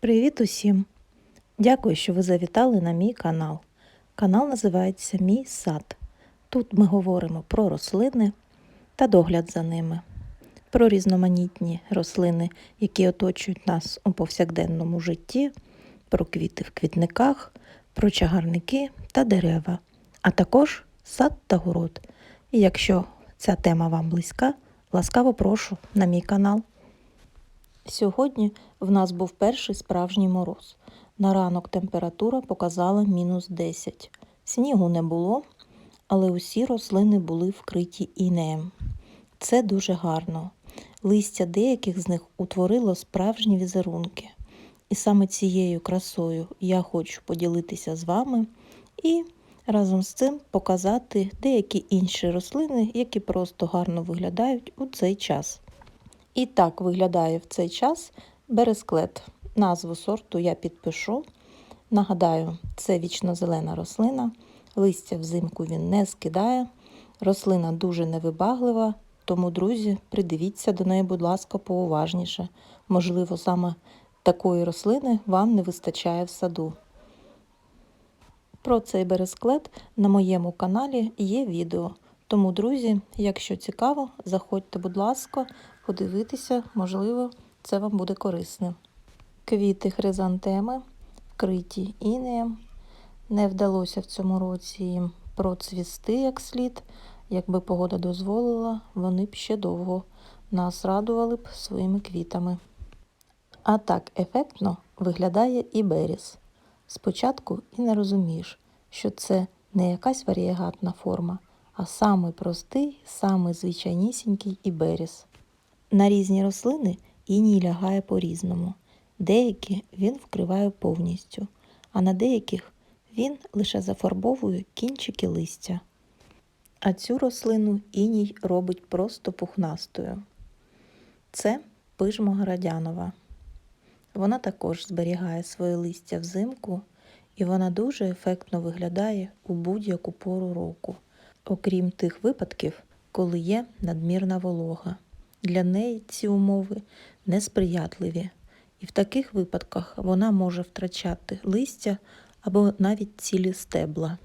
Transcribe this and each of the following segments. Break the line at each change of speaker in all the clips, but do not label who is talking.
Привіт усім! Дякую, що ви завітали на мій канал. Канал називається Мій сад. Тут ми говоримо про рослини та догляд за ними, про різноманітні рослини, які оточують нас у повсякденному житті, про квіти в квітниках, про чагарники та дерева, а також сад та город. І якщо ця тема вам близька, ласкаво прошу на мій канал. Сьогодні в нас був перший справжній мороз. На ранок температура показала мінус 10. Снігу не було, але усі рослини були вкриті інеєм. Це дуже гарно. Листя деяких з них утворило справжні візерунки. І саме цією красою я хочу поділитися з вами і разом з цим показати деякі інші рослини, які просто гарно виглядають у цей час. І так виглядає в цей час бересклет. Назву сорту я підпишу. Нагадаю, це вічно-зелена рослина, листя взимку він не скидає. Рослина дуже невибаглива, тому, друзі, придивіться до неї, будь ласка, поуважніше. Можливо, саме такої рослини вам не вистачає в саду. Про цей бересклет на моєму каналі є відео. Тому, друзі, якщо цікаво, заходьте, будь ласка, подивитися, можливо, це вам буде корисним. Квіти хризантеми вкриті інеєм. Не вдалося в цьому році їм процвісти як слід. Якби погода дозволила, вони б ще довго нас радували б своїми квітами. А так ефектно виглядає і беріс. Спочатку і не розумієш, що це не якась варієгатна форма, а самий простий, самий звичайнісінький іберіс. На різні рослини іній лягає по-різному. Деякі він вкриває повністю, а на деяких він лише зафарбовує кінчики листя. А цю рослину іній робить просто пухнастою. Це пижма градянова. Вона також зберігає своє листя взимку, і вона дуже ефектно виглядає у будь-яку пору року, окрім тих випадків, коли є надмірна волога. Для неї ці умови несприятливі, і в таких випадках вона може втрачати листя або навіть цілі стебла.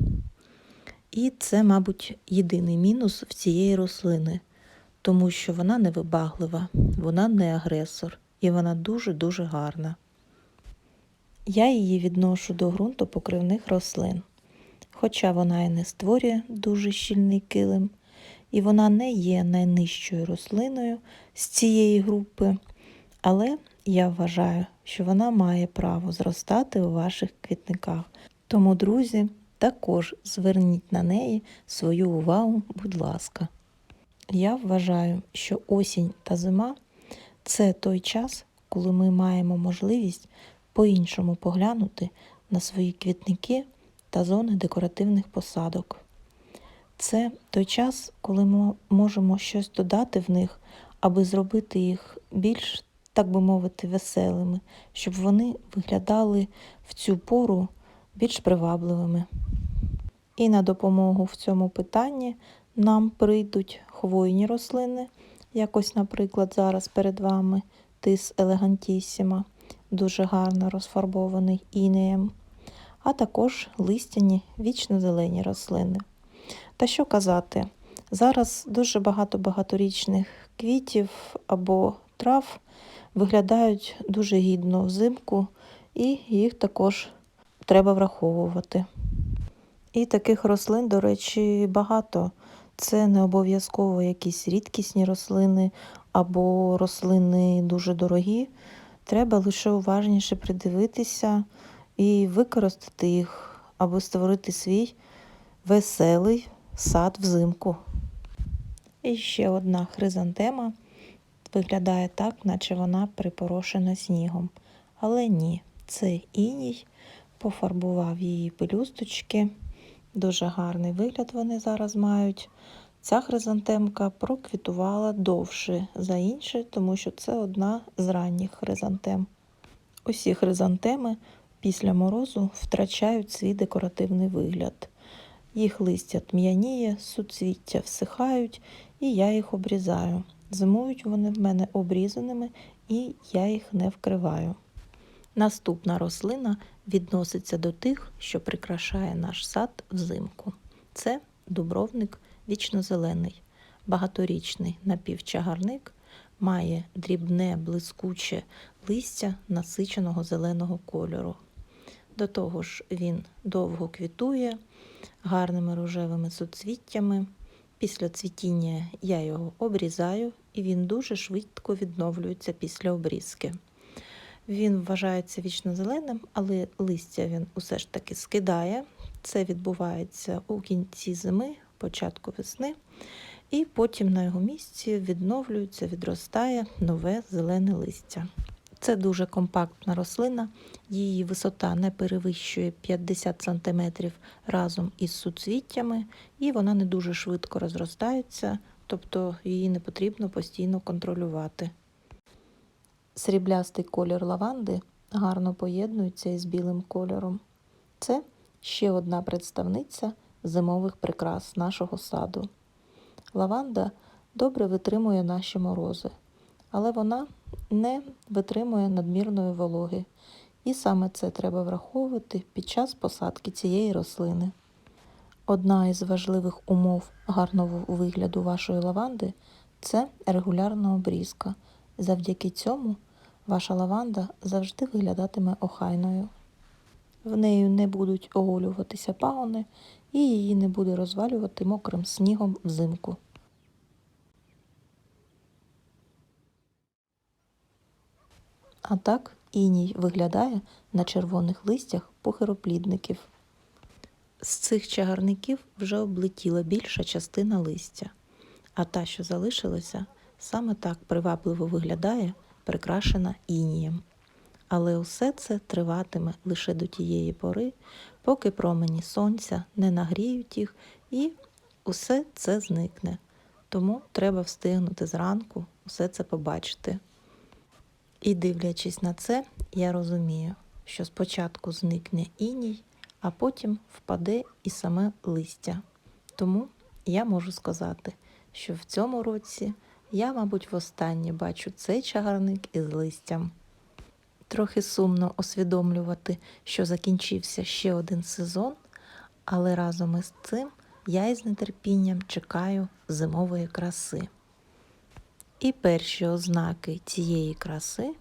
І це, мабуть, єдиний мінус в цієї рослини, тому що вона невибаглива, вона не агресор і вона дуже-дуже гарна. Я її відношу до ґрунтопокривних рослин, хоча вона і не створює дуже щільний килим, і вона не є найнижчою рослиною з цієї групи, але я вважаю, що вона має право зростати у ваших квітниках. Тому, друзі, також зверніть на неї свою увагу, будь ласка. Я вважаю, що осінь та зима це той час, коли ми маємо можливість по-іншому поглянути на свої квітники та зони декоративних посадок. Це той час, коли ми можемо щось додати в них, аби зробити їх більш, так би мовити, веселими, щоб вони виглядали в цю пору більш привабливими. І на допомогу в цьому питанні нам прийдуть хвойні рослини, якось, наприклад, зараз перед вами тис елегантісіма, дуже гарно розфарбований інеєм, а також листяні вічно-зелені рослини. Та що казати, зараз дуже багато багаторічних квітів або трав виглядають дуже гідно взимку, і їх також треба враховувати. І таких рослин, до речі, багато. Це не обов'язково якісь рідкісні рослини або рослини дуже дорогі. Треба лише уважніше придивитися і використати їх, аби створити свій веселий сад взимку. І ще одна хризантема виглядає так, наче вона припорошена снігом. Але ні, це іній пофарбував її пелюсточки. Дуже гарний вигляд вони зараз мають. Ця хризантемка проквітувала довше за інші, тому що це одна з ранніх хризантем. Усі хризантеми після морозу втрачають свій декоративний вигляд. Їх листя тм'яніє, суцвіття всихають, і я їх обрізаю. Зимують вони в мене обрізаними, і я їх не вкриваю. Наступна рослина відноситься до тих, що прикрашає наш сад взимку. Це дубровник вічнозелений, багаторічний напівчагарник, має дрібне блискуче листя насиченого зеленого кольору. До того ж, він довго квітує гарними рожевими суцвіттями. Після цвітіння я його обрізаю, і він дуже швидко відновлюється після обрізки. Він вважається вічно зеленим, але листя він усе ж таки скидає. Це відбувається у кінці зими, початку весни, і потім на його місці відновлюється, відростає нове зелене листя. Це дуже компактна рослина, її висота не перевищує 50 см разом із суцвіттями, і вона не дуже швидко розростається, тобто її не потрібно постійно контролювати. Сріблястий колір лаванди гарно поєднується із білим кольором. Це ще одна представниця зимових прикрас нашого саду. Лаванда добре витримує наші морози, але вона не витримує надмірної вологи. І саме це треба враховувати під час посадки цієї рослини. Одна із важливих умов гарного вигляду вашої лаванди це регулярна обрізка. Завдяки цьому ваша лаванда завжди виглядатиме охайною. В нею не будуть оголюватися пагони і її не буде розвалювати мокрим снігом взимку. А так іній виглядає на червоних листях похироплідників. З цих чагарників вже облетіла більша частина листя, а та, що залишилася, саме так привабливо виглядає, прикрашена інієм. Але усе це триватиме лише до тієї пори, поки промені сонця не нагріють їх і усе це зникне. Тому треба встигнути зранку усе це побачити. І дивлячись на це, я розумію, що спочатку зникне іній, а потім впаде і саме листя. Тому я можу сказати, що в цьому році я, мабуть, востаннє бачу цей чагарник із листям. Трохи сумно усвідомлювати, що закінчився ще один сезон, але разом із цим я із нетерпінням чекаю зимової краси. І перші ознаки цієї краси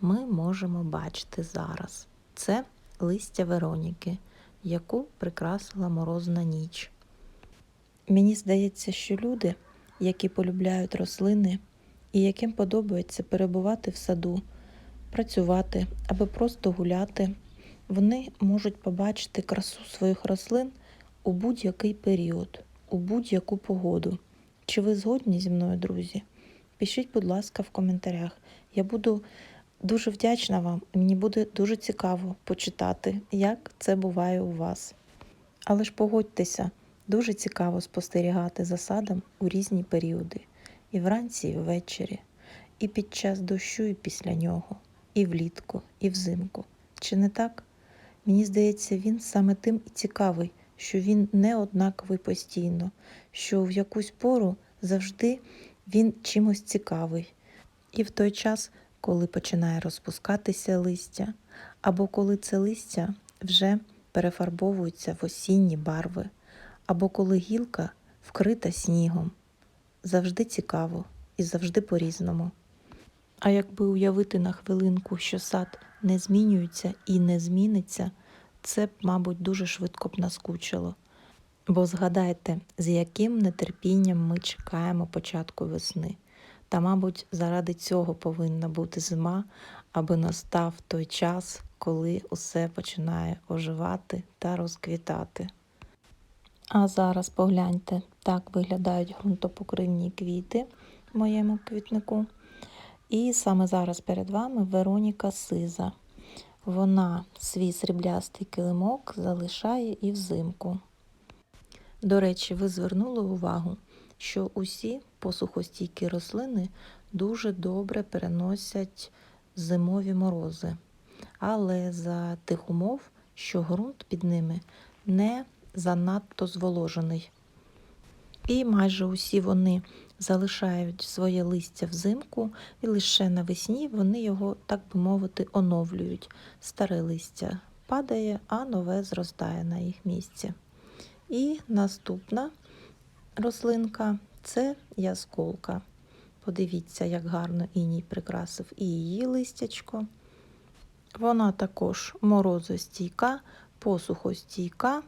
ми можемо бачити зараз. Це листя Вероніки, яку прикрасила морозна ніч. Мені здається, що люди, які полюбляють рослини і яким подобається перебувати в саду, працювати або просто гуляти, вони можуть побачити красу своїх рослин у будь-який період, у будь-яку погоду. Чи ви згодні зі мною, друзі? Пишіть, будь ласка, в коментарях. Я буду дуже вдячна вам, мені буде дуже цікаво почитати, як це буває у вас. Але ж погодьтеся, дуже цікаво спостерігати за садом у різні періоди, і вранці, і ввечері, і під час дощу, і після нього, і влітку, і взимку. Чи не так? Мені здається, він саме тим і цікавий, що він не однаковий постійно, що в якусь пору завжди він чимось цікавий. І в той час, коли починає розпускатися листя, або коли це листя вже перефарбовується в осінні барви, або коли гілка вкрита снігом. Завжди цікаво і завжди по-різному. А якби уявити на хвилинку, що сад не змінюється і не зміниться, це б, мабуть, дуже швидко б наскучило. Бо згадайте, з яким нетерпінням ми чекаємо початку весни. Та, мабуть, заради цього повинна бути зима, аби настав той час, коли усе починає оживати та розквітати. А зараз погляньте, так виглядають ґрунтопокривні квіти в моєму квітнику. І саме зараз перед вами Вероніка Сиза. Вона свій сріблястий килимок залишає і взимку. До речі, ви звернули увагу, що усі посухостійкі рослини дуже добре переносять зимові морози, але за тих умов, що ґрунт під ними не занадто зволожений. І майже усі вони залишають своє листя взимку, і лише навесні вони його, так би мовити, оновлюють. Старе листя падає, а нове зростає на їх місці. І наступна рослинка це ясколка. Подивіться, як гарно іній прикрасив і її листячко. Вона також морозостійка, посухостійка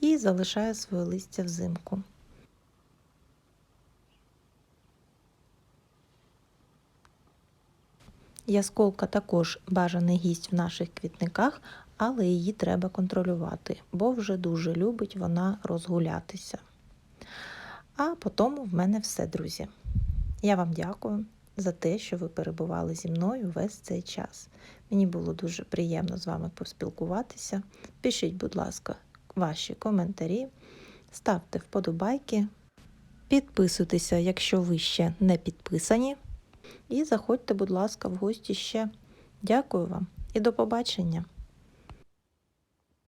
і залишає своє листя взимку. Ясколка також бажаний гість в наших квітниках, але її треба контролювати, бо вже дуже любить вона розгулятися. А потім в мене все, друзі. Я вам дякую за те, що ви перебували зі мною весь цей час. Мені було дуже приємно з вами поспілкуватися. Пишіть, будь ласка, ваші коментарі, ставте вподобайки, підписуйтеся, якщо ви ще не підписані. І заходьте, будь ласка, в гості ще. Дякую вам і до побачення!